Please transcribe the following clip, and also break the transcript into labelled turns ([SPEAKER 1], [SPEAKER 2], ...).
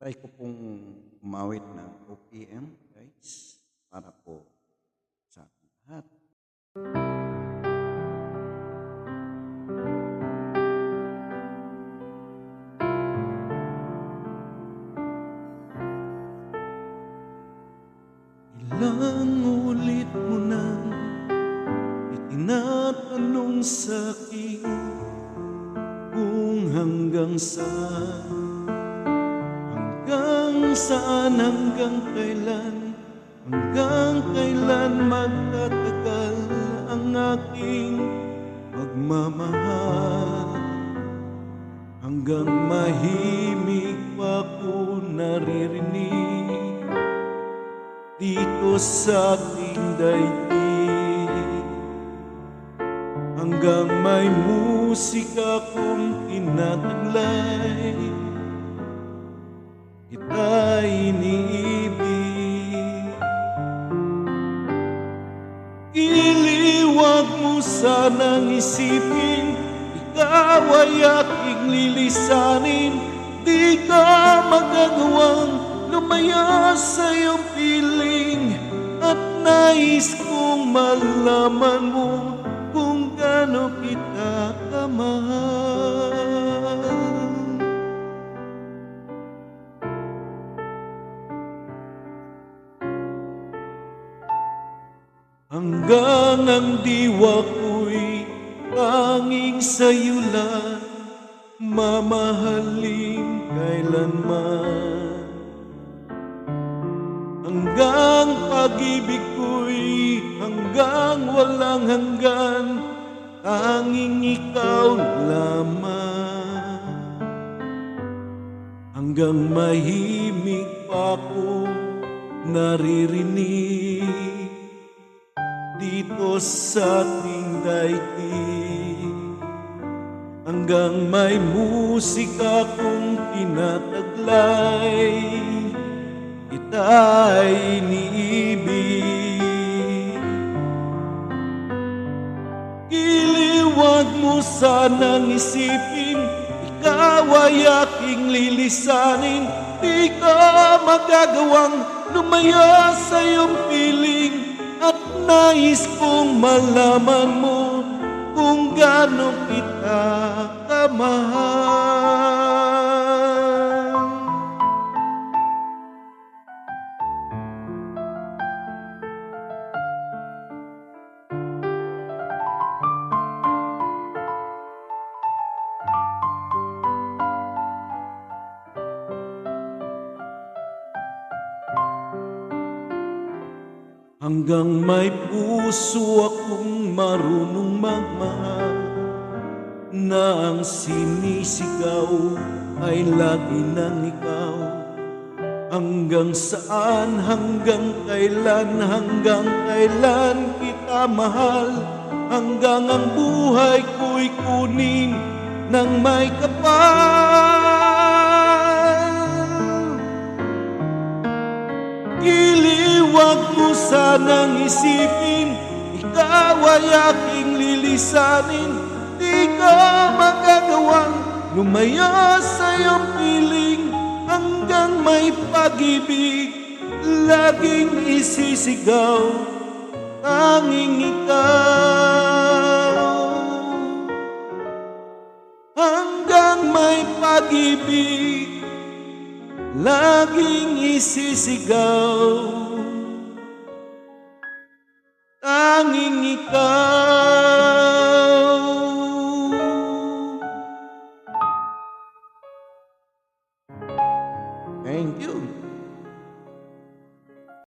[SPEAKER 1] Try ko pong umawit ng OPM, guys, para po sa ating lahat. Ilang ulit mo nang itinatanong sa akin kung hanggang saan saan, hanggang kailan Hanggang kailan magtatagal ang aking pagmamahal. Hanggang mahimik pa ko naririnig Dito sa ating daigdig. Hanggang may musika kong tinataglay Kita iniibig Iliwag mo sanang isipin Ikaw ay aking lilisanin. Di ka magagawang lumaya sa iyong piling. At nais kong malaman mo Kung gaano kita kamahal Hanggang ang diwa ko'y tanging sa'yo lang Mamahalin kailanman. Hanggang pag-ibig ko'y hanggang walang hanggan Tanging ikaw lamang. Hanggang mahimik pa ko naririnig dito sa ating daigdig. Hanggang may musika kong tinataglay Kita'y iniibig Iliwag mo sanang isipin Ikaw ay aking lilisanin. Di ka magagawang lumaya sa iyong piling At nais kong malaman mo Kung gaano kita kamahal Hanggang may puso akong marunong magmahal Na ang sinisigaw ay lagi ng ikaw. Hanggang saan, hanggang kailan, hanggang kailan kita mahal? Hanggang ang buhay ko'y kunin ng may kapal sanang isipin Ikaw ay aking lilisanin. Di ka magagawang lumaya sa iyong piling Hanggang may pag-ibig. Laging isisigaw Tanging ikaw. Hanggang may pag-ibig laging isisigaw Tanging ikaw Thank you.